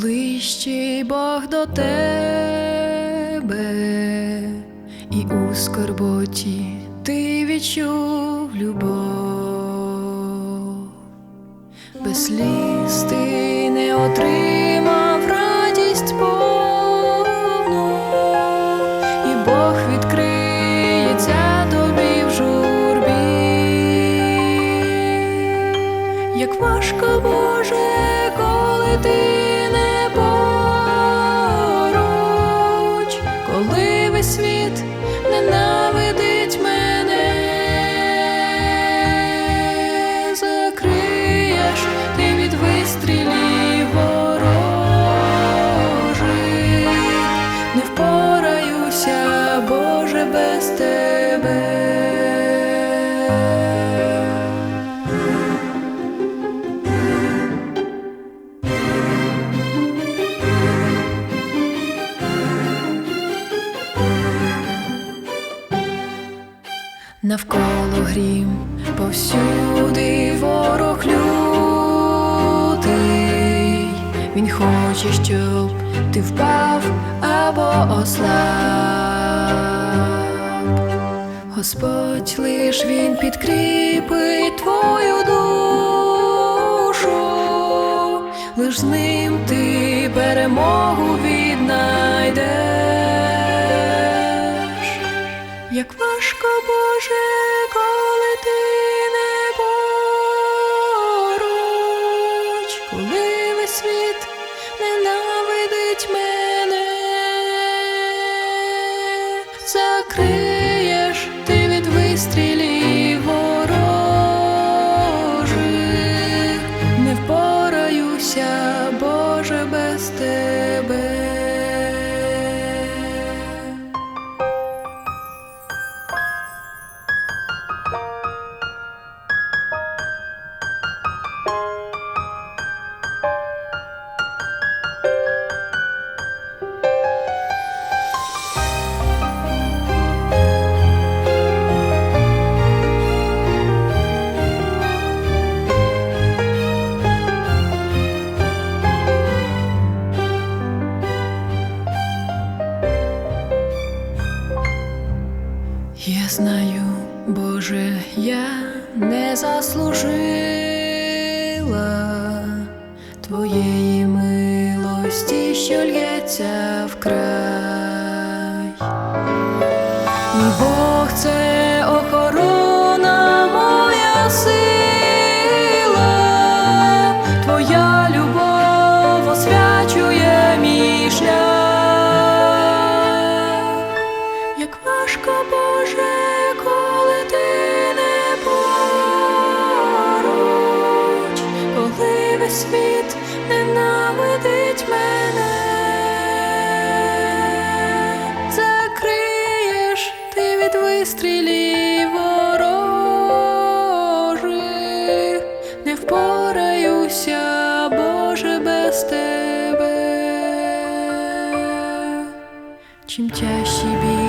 ближчий Бог до тебе, і у скорботі ти відчув любов, без сліз ти не отримав радість повну, і Бог відкриється тобі в журбі. Як важко Боже, коли ти весь світ ненавидить мене, закриєш ти від вистрілів ворожих, не впораюся, Боже, без тебе. Навколо грім, повсюди ворог лютий, він хоче, щоб ти впав або ослаб. Господь лиш він підкріпить твою душу, лиш з ним ти перемогу віднайдеш. Закриєш Я знаю, Боже, я не заслужила Твоєї милості, що лється вкрай. І Бог це охорона моя сила, Твоя любов освячує мій шлях. Як важко, весь світ ненавидить мене, закриєш ти від вистрілів ворожих, не впораюся, Боже, без тебе. Чим тяжчий біль,